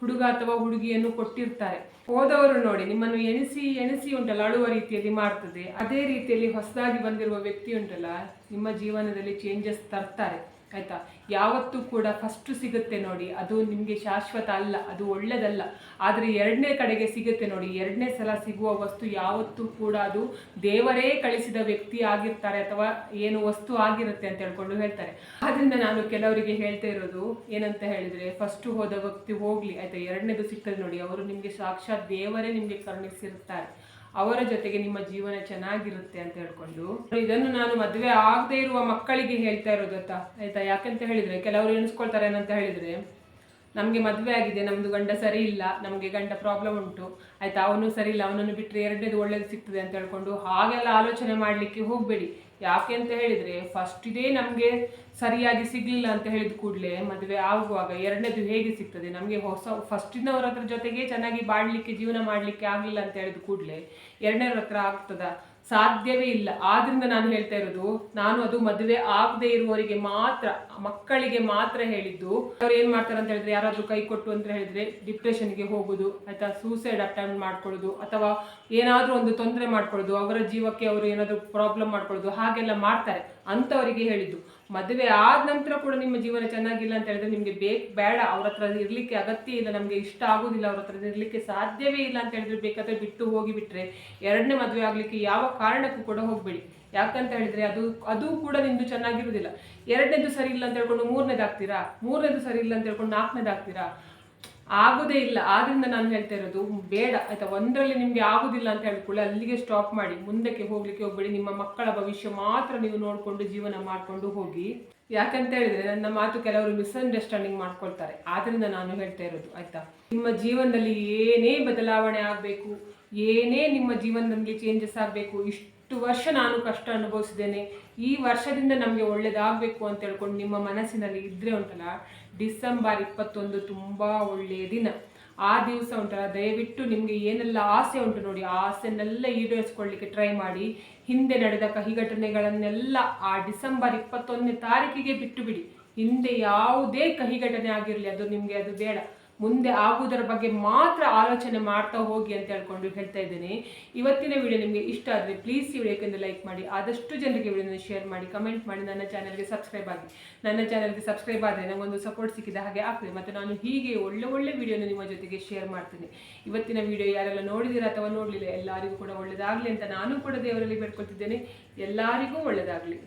ಹುಡುಗ ಅಥವಾ ಹುಡುಗಿಯನ್ನು ಕೊಟ್ಟಿರ್ತಾರೆ. ಹೋದವರು ನೋಡಿ, ನಿಮ್ಮನ್ನು ಎಣಿಸಿ ಎಣಿಸಿ ಉಂಟಲ್ಲ, ಅಳುವ ರೀತಿಯಲ್ಲಿ ಮಾಡ್ತದೆ. ಅದೇ ರೀತಿಯಲ್ಲಿ ಹೊಸದಾಗಿ ಬಂದಿರುವ ವ್ಯಕ್ತಿ ಉಂಟಲ್ಲ, ನಿಮ್ಮ ಜೀವನದಲ್ಲಿ ಚೇಂಜಸ್ ತರ್ತಾರೆ. ಆಯ್ತಾ? ಯಾವತ್ತೂ ಕೂಡ ಫಸ್ಟ್ ಸಿಗುತ್ತೆ ನೋಡಿ. ಅದು ನಿಮಗೆ ಶಾಶ್ವತ ಅಲ್ಲ, ಅದು ಒಳ್ಳೆದಲ್ಲ. ಆದರೆ ಎರಡನೇ ಕಡೆಗೆ ಸಿಗುತ್ತೆ ನೋಡಿ. ಎರಡನೇ ಸಲ ಸಿಗುವ ವಸ್ತು ಯಾವತ್ತೂ ಕೂಡ ಅದು ದೇವರೇ ಕಳಿಸಿದ ವ್ಯಕ್ತಿ ಆಗಿರ್ತಾರೆ ಅಥವಾ ಏನು ವಸ್ತು ಆಗಿರುತ್ತೆ ಅಂತ ಹೇಳ್ಕೊಂಡು ಹೇಳ್ತಾರೆ. ಆದ್ರಿಂದ ನಾನು ಕೆಲವರಿಗೆ ಹೇಳ್ತಾ ಇರೋದು ಏನಂತ ಹೇಳಿದ್ರೆ ಫಸ್ಟ್ ಹೋದ ವ್ಯಕ್ತಿ ಹೋಗ್ಲಿ. ಆಯ್ತಾ? ಎರಡನೇದು ಸಿಗ್ತದೆ ನೋಡಿ, ಅವರು ನಿಮಗೆ ಸಾಕ್ಷಾತ್ ದೇವರೇ ನಿಮಗೆ ಕರುಣಿಸಿರ್ತಾರೆ ಅವರ ಜೊತೆಗೆ ನಿಮ್ಮ ಜೀವನ ಚೆನ್ನಾಗಿರುತ್ತೆ ಅಂತ ಹೇಳ್ಕೊಂಡು. ಇದನ್ನು ನಾನು ಮದುವೆ ಆಗದೆ ಇರುವ ಮಕ್ಕಳಿಗೆ ಹೇಳ್ತಾ ಇರೋದು ಗೊತ್ತಾ? ಆಯ್ತಾ? ಯಾಕಂತ ಹೇಳಿದ್ರೆ, ಕೆಲವರು ಎಣಿಸ್ಕೊಳ್ತಾರೆ ಏನಂತ ಹೇಳಿದ್ರೆ, ನಮಗೆ ಮದುವೆ ಆಗಿದೆ, ನಮ್ದು ಗಂಡ ಸರಿ ಇಲ್ಲ, ನಮಗೆ ಗಂಡ ಪ್ರಾಬ್ಲಮ್ ಉಂಟು. ಆಯ್ತಾ? ಅವನು ಸರಿ ಇಲ್ಲ, ಅವನನ್ನು ಬಿಟ್ಟರೆ ಎರಡನೇದು ಒಳ್ಳೇದು ಸಿಗ್ತದೆ ಅಂತ ಹೇಳ್ಕೊಂಡು ಹಾಗೆಲ್ಲ ಆಲೋಚನೆ ಮಾಡಲಿಕ್ಕೆ ಹೋಗಬೇಡಿ. ಯಾಕೆ ಅಂತ ಹೇಳಿದ್ರೆ ಫಸ್ಟ್ ಇದೇ ನಮಗೆ ಸರಿಯಾಗಿ ಸಿಗ್ಲಿಲ್ಲ ಅಂತ ಹೇಳಿದ ಕೂಡಲೇ ಮದುವೆ ಆಗುವಾಗ ಎರಡನೇದು ಹೇಗೆ ಸಿಗ್ತದೆ? ನಮಗೆ ಹೊಸ ಫಸ್ಟಿನವ್ರ ಹತ್ರ ಜೊತೆಗೆ ಚೆನ್ನಾಗಿ ಬಾಡ್ಲಿಕ್ಕೆ ಜೀವನ ಮಾಡಲಿಕ್ಕೆ ಆಗಲಿಲ್ಲ ಅಂತ ಹೇಳಿದ ಕೂಡಲೇ ಎರಡನೇವ್ರ ಹತ್ರ ಆಗ್ತದ? ಸಾಧ್ಯವೇ ಇಲ್ಲ. ಆದ್ರಿಂದ ನಾನು ಹೇಳ್ತಾ ಇರೋದು, ನಾನು ಅದು ಮದುವೆ ಆಗದೆ ಇರುವವರಿಗೆ ಮಾತ್ರ, ಮಕ್ಕಳಿಗೆ ಮಾತ್ರ ಹೇಳಿದ್ದು, ಅವ್ರು ಏನ್ ಮಾಡ್ತಾರೆ ಅಂತ ಹೇಳಿದ್ರೆ, ಯಾರಾದ್ರೂ ಕೈ ಕೊಟ್ಟು ಅಂತ ಹೇಳಿದ್ರೆ ಡಿಪ್ರೆಷನ್ಗೆ ಹೋಗುದು, ಆಯ್ತಾ? ಸೂಸೈಡ್ ಅಟೆಂಪ್ಟ್ ಮಾಡ್ಕೊಳ್ಳೋದು, ಅಥವಾ ಏನಾದ್ರೂ ಒಂದು ತೊಂದರೆ ಮಾಡ್ಕೊಳ್ಳೋದು, ಅವರ ಜೀವಕ್ಕೆ ಅವರು ಏನಾದ್ರೂ ಪ್ರಾಬ್ಲಮ್ ಮಾಡ್ಕೊಳ್ಳೋದು, ಹಾಗೆಲ್ಲ ಮಾಡ್ತಾರೆ. ಅಂಥವರಿಗೆ ಹೇಳಿದ್ದು. ಮದುವೆ ಆದ ನಂತರ ಕೂಡ ನಿಮ್ಮ ಜೀವನ ಚೆನ್ನಾಗಿಲ್ಲ ಅಂತ ಹೇಳಿದ್ರೆ ನಿಮಗೆ ಬೇಕು, ಬೇಡ. ಅವ್ರ ಹತ್ರ ಇರ್ಲಿಕ್ಕೆ ಅಗತ್ಯ ಇಲ್ಲ, ನಮಗೆ ಇಷ್ಟ ಆಗೋದಿಲ್ಲ, ಅವ್ರ ಹತ್ರ ಇರ್ಲಿಕ್ಕೆ ಸಾಧ್ಯವೇ ಇಲ್ಲ ಅಂತ ಹೇಳಿದ್ರೆ ಬೇಕಾದ್ರೆ ಬಿಟ್ಟು ಹೋಗಿ ಬಿಟ್ರೆ ಎರಡನೇ ಮದುವೆ ಆಗ್ಲಿಕ್ಕೆ ಯಾವ ಕಾರಣಕ್ಕೂ ಕೂಡ ಹೋಗಬೇಡಿ. ಯಾಕಂತ ಹೇಳಿದ್ರೆ ಅದು ಅದು ಕೂಡ ನಿಮ್ದು ಚೆನ್ನಾಗಿರುವುದಿಲ್ಲ ಎರಡನೇದು ಸರಿ ಇಲ್ಲ ಅಂತ ಹೇಳ್ಕೊಂಡು ಮೂರನೇದು ಆಗ್ತೀರಾ ಮೂರನೇದು ಸರಿ ಇಲ್ಲ ಅಂತ ಹೇಳ್ಕೊಂಡು ನಾಲ್ಕನೇದು ಆಗ್ತೀರಾ ಆಗೋದೇ ಇಲ್ಲ. ಆದ್ರಿಂದ ನಾನು ಹೇಳ್ತಾ ಇರೋದು, ಬೇಡ. ಆಯ್ತಾ? ಒಂದರಲ್ಲಿ ನಿಮ್ಗೆ ಆಗುದಿಲ್ಲ ಅಂತ ಹೇಳ್ಕೊಳ್ಳಿ ಅಲ್ಲಿಗೆ ಸ್ಟಾಪ್ ಮಾಡಿ. ಮುಂದಕ್ಕೆ ಹೋಗ್ಲಿಕ್ಕೆ ಹೋಗ್ಬೇಡಿ. ನಿಮ್ಮ ಮಕ್ಕಳ ಭವಿಷ್ಯ ಮಾತ್ರ ನೀವು ನೋಡಿಕೊಂಡು ಜೀವನ ಮಾಡ್ಕೊಂಡು ಹೋಗಿ. ಯಾಕಂತ ಹೇಳಿದ್ರೆ ನನ್ನ ಮಾತು ಕೆಲವರು ಮಿಸ್ಅಂಡರ್ಸ್ಟ್ಯಾಂಡಿಂಗ್ ಮಾಡ್ಕೊಳ್ತಾರೆ. ಆದ್ರಿಂದ ನಾನು ಹೇಳ್ತಾ ಇರೋದು, ಆಯ್ತಾ? ನಿಮ್ಮ ಜೀವನದಲ್ಲಿ ಏನೇ ಬದಲಾವಣೆ ಆಗಬೇಕು, ಏನೇ ನಿಮ್ಮ ಜೀವನದಲ್ಲಿ ಚೇಂಜಸ್ ಆಗಬೇಕು, ಇಷ್ಟು ವರ್ಷ ನಾನು ಕಷ್ಟ ಅನುಭವಿಸಿದ್ದೇನೆ. ಈ ವರ್ಷದಿಂದ ನಮಗೆ ಒಳ್ಳೇದಾಗಬೇಕು ಅಂತ ಹೇಳ್ಕೊಂಡು ನಿಮ್ಮ ಮನಸ್ಸಿನಲ್ಲಿ ಇದ್ದರೆ ಉಂಟಲ್ಲ, ಡಿಸೆಂಬರ್ ಇಪ್ಪತ್ತೊಂದು ತುಂಬ ಒಳ್ಳೆಯ ದಿನ. ಆ ದಿವಸ ಉಂಟಲ್ಲ, ದಯವಿಟ್ಟು ನಿಮಗೆ ಏನೆಲ್ಲ ಆಸೆ ಉಂಟು ನೋಡಿ, ಆ ಆಸೆನೆಲ್ಲ ಈಡೇರಿಸ್ಕೊಳ್ಳಿಕ್ಕೆ ಟ್ರೈ ಮಾಡಿ. ಹಿಂದೆ ನಡೆದ ಕಹಿ ಘಟನೆಗಳನ್ನೆಲ್ಲ ಆ ಡಿಸೆಂಬರ್ ಇಪ್ಪತ್ತೊಂದನೇ ತಾರೀಕಿಗೆ ಬಿಟ್ಟು ಬಿಡಿ. ಹಿಂದೆ ಯಾವುದೇ ಕಹಿ ಘಟನೆ ಆಗಿರಲಿ, ಅದು ನಿಮಗೆ, ಅದು ಬೇಡ. ಮುಂದೆ ಆಗುವುದರ ಬಗ್ಗೆ ಮಾತ್ರ ಆಲೋಚನೆ ಮಾಡ್ತಾ ಹೋಗಿ ಅಂತ ಹೇಳ್ಕೊಂಡು ಹೇಳ್ತಾ ಇದ್ದೀನಿ. ಇವತ್ತಿನ ವಿಡಿಯೋ ನಿಮಗೆ ಇಷ್ಟ ಆದರೆ ಪ್ಲೀಸ್ ಈ ವಿಡಿಯೋಕ್ಕೆ ಲೈಕ್ ಮಾಡಿ, ಆದಷ್ಟು ಜನರಿಗೆ ವಿಡಿಯೋನ ಶೇರ್ ಮಾಡಿ ಕಮೆಂಟ್ ಮಾಡಿ, ನನ್ನ ಚಾನಲ್ಗೆ ಸಬ್ಸ್ಕ್ರೈಬ್ ಆಗಿ. ನನ್ನ ಚಾನಲ್ಗೆ ಸಬ್ಸ್ಕ್ರೈಬ್ ಆದರೆ ನನಗೊಂದು ಸಪೋರ್ಟ್ ಸಿಕ್ಕಿದ ಹಾಗೆ ಆಗ್ತದೆ. ಮತ್ತು ನಾನು ಹೀಗೆ ಒಳ್ಳೆ ಒಳ್ಳೆ ವಿಡಿಯೋನ ನಿಮ್ಮ ಜೊತೆಗೆ ಶೇರ್ ಮಾಡ್ತೀನಿ. ಇವತ್ತಿನ ವಿಡಿಯೋ ಯಾರೆಲ್ಲ ನೋಡಿದಿರ ಅಥವಾ ನೋಡಲಿಲ್ಲ, ಎಲ್ಲರಿಗೂ ಕೂಡ ಒಳ್ಳೆಯದಾಗಲಿ ಅಂತ ನಾನು ಕೂಡ ದೇವರಲ್ಲಿ ಬೇಡ್ಕೊಳ್ತಿದ್ದೇನೆ. ಎಲ್ಲರಿಗೂ ಒಳ್ಳೆಯದಾಗಲಿ